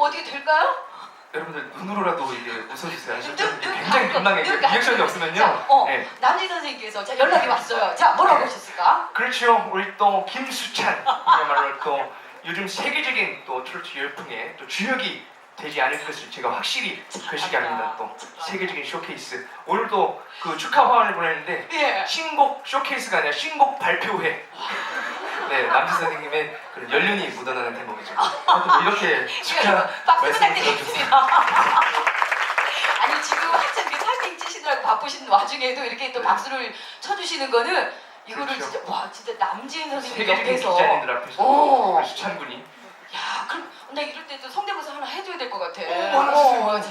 뭐 어떻게 될까요? 여러분들 눈으로라도 이게 웃어주세요. 눈, 저 눈, 굉장히 눈, 민망해. 눈, 리액션이 눈. 없으면요. 자, 어, 네. 남진 선생님께서 자 연락이 왔어요. 자 뭐라고 하셨을까? 그렇죠. 우리 또 김수찬 그야말로 또 요즘 세계적인 또 트로트 열풍의 또 주역이 되지 않을 것을 제가 확실히 글씨합니다. 또 세계적인 쇼케이스. 오늘도 그 축하 화환을 보냈는데 예. 신곡 쇼케이스가 아니라 신곡 발표회. 네, 남지 선생님의 그런 연륜이 묻어나는 대목이죠. 하여튼 뭐 이렇게 축하 박수 말씀을 부탁드리겠습니다. 아니 지금 한참 이렇게 살땡 치시느라고 바쁘신 와중에도 이렇게 또 네. 박수를 쳐주시는 거는 이거를 그렇죠. 진짜 와 진짜 남지은 선생님 세계적인 옆에서 기자님들 앞에서 오. 우리 수찬 군이 야 그럼 나 이럴 때도 성대모사 하나 해줘야 될 것 같아. 어, 하나 주세요. 어, 자,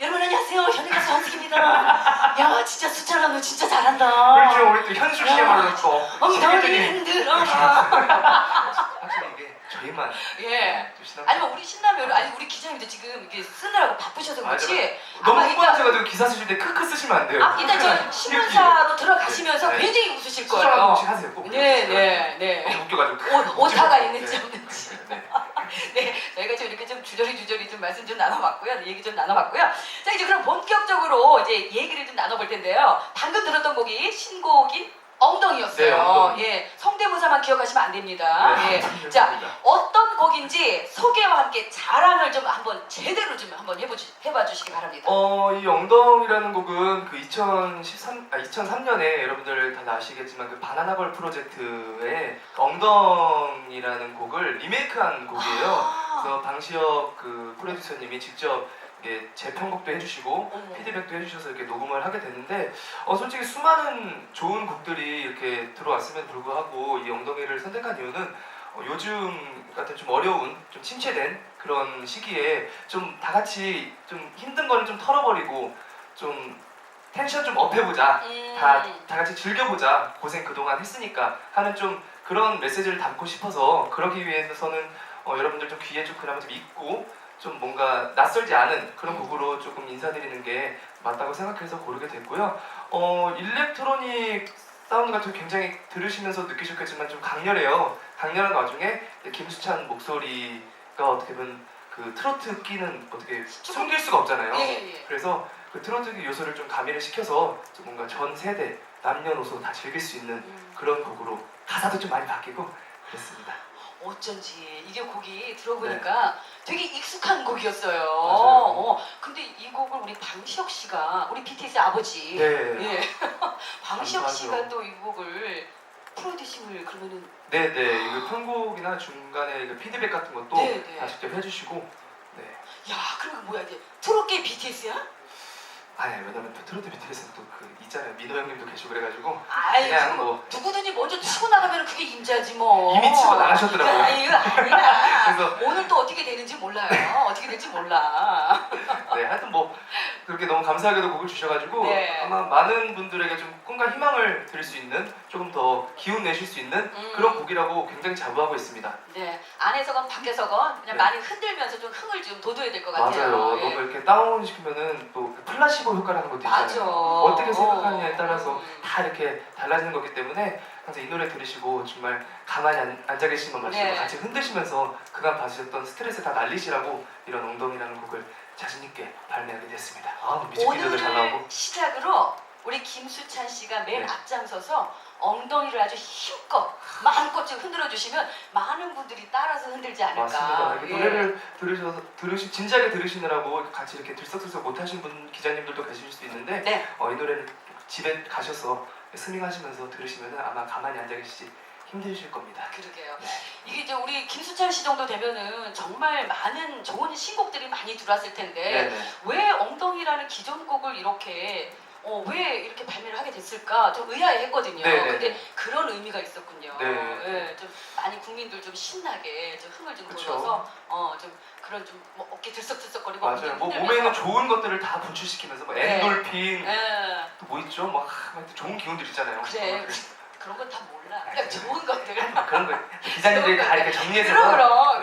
여러분 안녕하세요 현대가수 한숙입니다. 야 진짜 수찬아 너 진짜 잘한다. 그렇죠. 우리 또 현숙 씨야말로 또 엉덩이 세계적인 흔들어. 확실히 이게 저희만 예. 아니면 우리 신라면 아니 우리 기자님도 지금 이게 쓰느라고 바쁘셔서 그렇지. 너무 아마 흥분하셔가지고 기사 쓰실 때 크크 쓰시면 안 돼요. 아, 일단 저 신문사로 들어가시면서 네. 굉장히 웃으실 수정 거예요. 번씩 하세요. 꼭. 네, 네, 네. 너무 웃겨가지고. 오, 오타가 있는지 네. 없는지. 네, 저희가 좀 이렇게 좀 주저리 주저리 좀 말씀 좀 나눠봤고요. 네, 얘기 좀 나눠봤고요. 자, 이제 그럼 본격적으로 이제 얘기를 좀 나눠볼 텐데요. 방금 들었던 곡이 신곡인 엉덩이였어요. 네, 엉덩이. 예, 성대모사만 기억하시면 안 됩니다. 네, 예. 자, 어떤 곡인지 소개와 함께 자랑을 좀 한번 제대로 좀 한번 해보시, 해봐 주시기 바랍니다. 어, 이 엉덩이라는 곡은 그 2013, 아, 2003년에 여러분들 다 아시겠지만 그 바나나걸 프로젝트의 엉덩이라는 곡을 리메이크한 곡이에요. 아, 그래서 방시혁 그 프로듀서님이 직접 이게 재편곡도 해주시고 어머. 피드백도 해주셔서 이렇게 녹음을 하게 됐는데 어, 솔직히 수많은 좋은 곡들이 이렇게 들어왔음에도 불구하고 이 엉덩이를 선택한 이유는 어, 요즘 같은 좀 어려운 좀 침체된 그런 시기에 좀 다 같이 좀 힘든 거는 좀 털어버리고 좀 텐션 좀 업해보자 음. 다, 다 같이 즐겨보자 고생 그동안 했으니까 하는 좀 그런 메시지를 담고 싶어서 그러기 위해서는 어, 여러분들 좀 귀에 좀 그나마 좀 있고 좀 뭔가 낯설지 않은 그런 곡으로 조금 인사드리는 게 맞다고 생각해서 고르게 됐고요 어, 일렉트로닉 사운드 같은 거 굉장히 들으시면서 느끼셨겠지만 좀 강렬해요 강렬한 와중에 김수찬 목소리가 어떻게 보면 그 트로트 끼는 어떻게 숨길 수가 없잖아요 예, 예. 그래서 그 트로트 요소를 좀 가미를 시켜서 좀 뭔가 전 세대 남녀노소 다 즐길 수 있는 음. 그런 곡으로 가사도 좀 많이 바뀌고 그랬습니다. 어쩐지 이게 곡이 들어보니까 되게 익숙한 곡이었어요. 어, 근데 이 곡을 우리 방시혁 씨가 우리 BTS 아버지 네, 예. 방시혁 감사하죠. 씨가 또 이 곡을 프로듀싱을 그러면은 네, 네. 이거 편곡이나 중간에 그 피드백 같은 것도 네, 네. 다 직접 해주시고, 네. 야 그럼 뭐야 이제 트롯계 BTS야? 아니 왜냐면 또 트로트 BTS는 또그 있잖아요 민호 형님도 계시고 그래가지고 아이 그냥 뭐 누구든지 임자지 뭐. 이미 치고 나가셨더라고요. 아니 이거 아니야. 그래서 오늘 또 어떻게 되는지 몰라요. 어떻게 될지 몰라. 네 하여튼 뭐 그렇게 너무 감사하게도 곡을 주셔가지고 네. 아마 많은 분들에게 좀 꿈과 희망을 드릴 수 있는 조금 더 기운 내실 수 있는 음. 그런 곡이라고 굉장히 자부하고 있습니다. 네 안에서건 밖에서건 그냥 네. 많이 흔들면서 좀 흥을 좀 돋워야 될 것 같아요. 맞아요. 예. 너무 이렇게 다운 시키면은 또그 플라시보 효과라는 것도 있잖아요. 맞아. 어떻게 생각하느냐에 따라서 음. 다 이렇게 달라지는 거기 때문에 항상 이 노래 들으시고 정말 가만히 안, 앉아 계시면 마시고 네. 같이 흔드시면서 그간 받으셨던 스트레스 다 날리시라고 이런 엉덩이라는 곡을 자신 있게 발매하게 됐습니다. 아, 뮤직비디오도 잘 나오고. 오늘을 시작으로 우리 김수찬 씨가 맨 네. 앞장서서 엉덩이를 아주 힘껏 마음껏 좀 흔들어 주시면 많은 분들이 따라서 흔들지 않을까. 맞습니다. 이렇게 예. 노래를 들으셔서 들으시 진지하게 들으시느라고 같이 이렇게 들썩들썩 못하신 분 기자님들도 계실 수 있는데 네. 어, 이 노래를 집에 가셔서 스밍하시면서 들으시면 아마 가만히 앉아 계시지 힘드실 겁니다. 그러게요. 네. 이게 이제 우리 김수찬 씨 정도 되면은 정말 많은 좋은 신곡들이 많이 들어왔을 텐데 네네. 왜 엉덩이라는 기존 곡을 이렇게 어, 왜 이렇게 발매를 하게 됐을까 좀 의아해했거든요. 네네. 근데 그런 의미가 있었군요. 네. 예, 좀 많이 국민들 좀 신나게 좀 흥을 좀 그쵸. 돋워서 어, 좀 그런 좀뭐 어깨 들썩들썩거리고 맞아요. 뭐 흔들면서. 몸에 있는 좋은 것들을 다 분출시키면서 뭐 네. 엔돌핀 예, 또 뭐 있죠? 막 하, 좋은 기운들 있잖아요. 그래. 그런 건 다 몰라. 그냥 좋은 것들. 그런 거 기자님들이 다 이렇게 정리해서 그럼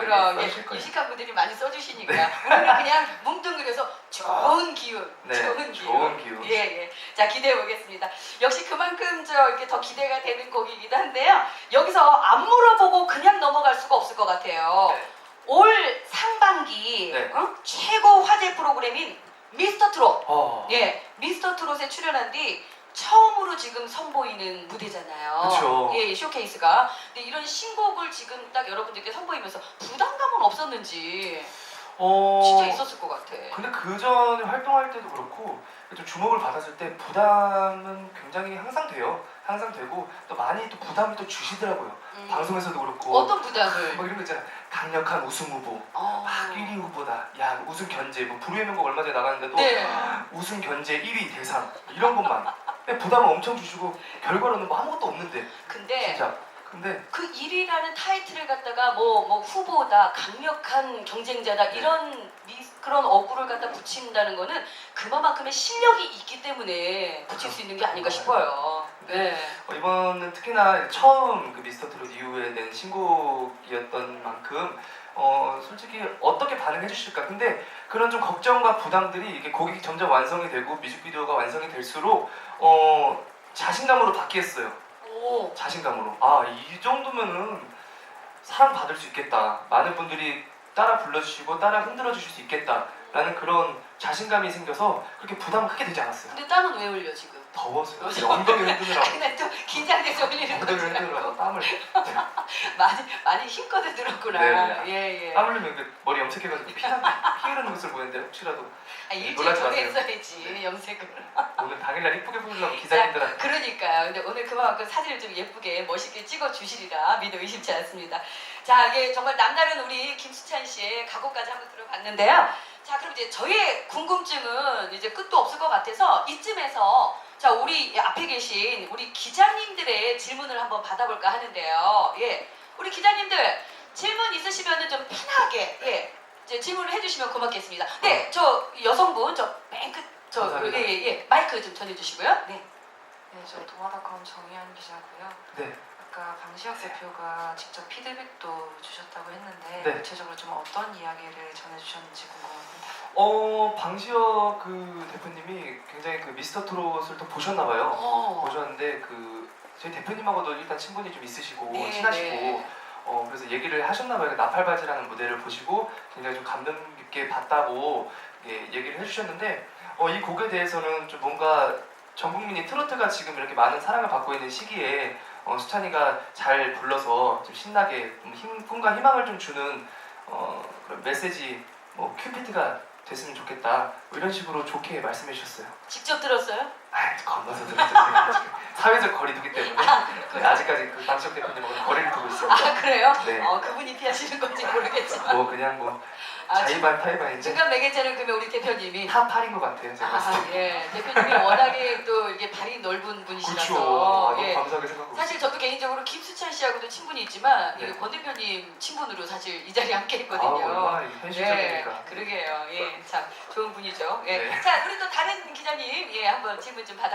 그럼 네, 그럼 예. 유식한 분들이 많이 써주시니까 우리는 그냥 뭉뚱그려서 좋은 기운, 네, 좋은 기운. 좋은 기운. 예, 예. 자, 기대해 보겠습니다. 역시 그만큼 저 이렇게 더 기대가 되는 곡이기도 한데요. 여기서 안 물어보고 그냥 넘어갈 수가 없을 것 같아요. 네. 올 상반기 네. 어? 최고 화제 프로그램인 미스터 트롯. 어. 예, 미스터 트롯에 출연한 뒤 처음으로 지금 선보이는 무대잖아요. 그쵸. 예, 예, 쇼케이스가. 근데 이런 신곡을 지금 딱 여러분들께 선보이면서 부담감은 없었는지 어. 진짜 있었을 것 같아. 근데 그 전에 활동할 때도 그렇고 좀 주목을 받았을 때 부담은 굉장히 항상 돼요. 항상 되고 또 많이 또 부담을 또 주시더라고요. 음. 방송에서도 그렇고 어떤 부담을? 뭐 이런 거 있잖아. 강력한 우승 후보, 어. 막 1위 후보다. 야 우승 견제, 뭐 불후의 명곡 얼마 전에 나갔는데도 네. 우승 견제 1위 대상 이런 것만. 근데 부담을 엄청 주시고 결과로는 뭐 아무것도 없는데 근데 진짜. 근데 그 1위라는 타이틀을 갖다가 뭐, 뭐 후보다 강력한 경쟁자다 네. 이런 미- 그런 어구를 갖다 붙인다는 거는 그만큼의 실력이 있기 때문에 붙일 수 있는 게 아닌가 싶어요. 네. 어, 이번은 특히나 처음 그 미스터 트롯 이후에 낸 신곡이었던 만큼 어 솔직히 어떻게 반응해 주실까? 근데 그런 좀 걱정과 부담들이 이게 곡이 점점 완성이 되고 뮤직비디오가 완성이 될수록 어 자신감으로 바뀌었어요. 오. 자신감으로. 아 이 정도면은 사랑 받을 수 있겠다. 많은 분들이 따라 불러주시고 따라 흔들어 주실 수 있겠다라는 그런 자신감이 생겨서 그렇게 부담 크게 되지 않았어요. 근데 땀은 왜 흘려 지금? 더워서요 엉덩이 흔드느라고 근데 또 긴장돼서 흘리는 엉덩이. 흔드느라고 땀을 많이 많이 힘껏 들었구나. 네. 예 예. 땀 흘리면 그 머리 염색해가지고 피, 피 흐르는 모습을 보는데 혹시라도 아, 일주일 놀라지 전에 마세요. 했어야지 염색을. 오늘 당일날 이쁘게 보려고 기자님들한테 그러니까요. 근데 오늘 그만큼 사진을 좀 예쁘게 멋있게 찍어 주시리라 믿어 의심치 않습니다. 자, 이게 정말 남다른 우리 김수찬 씨의 각오까지 한번 들어봤는데요. 자, 그럼 이제 저의 궁금증은 이제 끝도 없을 것 같아서 이쯤에서 자, 우리 앞에 계신 우리 기자님들의 질문을 한번 받아볼까 하는데요. 예, 우리 기자님들 질문 있으시면은 좀 편하게 예. 이제 질문을 해주시면 고맙겠습니다. 네, 저 여성분 저 맨 끝 저 감사합니다. 예, 예, 예. 마이크 좀 전해주시고요. 네. 네, 저 동아닷컴 정희연 기자고요. 네. 아까 방시혁 대표가 직접 피드백도 주셨다고 했는데 네. 구체적으로 좀 어떤 이야기를 전해주셨는지 궁금합니다. 어 방시혁 그 대표님이 굉장히 그 미스터 트롯을 또 보셨나 봐요. 어. 보셨는데 그 저희 대표님하고도 일단 친분이 좀 있으시고 네, 친하시고 네. 어 그래서 얘기를 하셨나 봐요. 나팔바지라는 무대를 보시고 굉장히 좀 감동 깊게 봤다고 예, 얘기를 해주셨는데 어, 이 곡에 대해서는 좀 뭔가 전 국민이 트로트가 지금 이렇게 많은 사랑을 받고 있는 시기에 어, 수찬이가 잘 불러서 좀 신나게 좀 힘, 꿈과 희망을 좀 주는 어, 그런 메시지 뭐 큐피트가 됐으면 좋겠다 뭐 이런 식으로 좋게 말씀해 주셨어요. 직접 들었어요? 아, 건너서 들었죠. 제가 지금 사회적 거리두기 때문에 네, 아직까지 그 방시혁 대표님하고 거리를 두고 있습니다. 아 그래요? 네. 어 그분이 피하시는 건지 모르겠지만 뭐 그냥 뭐 아, 자의반 타의반인데 중간 매개체는 그러면 우리 대표님이 탑 8인 것 같아요. 제가 봤을 때. 아, 예 대표님이 워낙에 또 이게 발이 넓은 분이시라서 그렇죠. 아, 예. 너무 감사하게 생각하고 사실 저도 김수찬 씨하고도 친분이 있지만 네. 이 권 대표님 친분으로 사실 이 자리에 함께. 아, 했거든요. 얼마나 예, 현실적이니까. 그러게요. 예, 참 좋은 분이죠. 예. 네. 자, 우리 또 다른 기자님, 예, 한번 질문 좀 받아.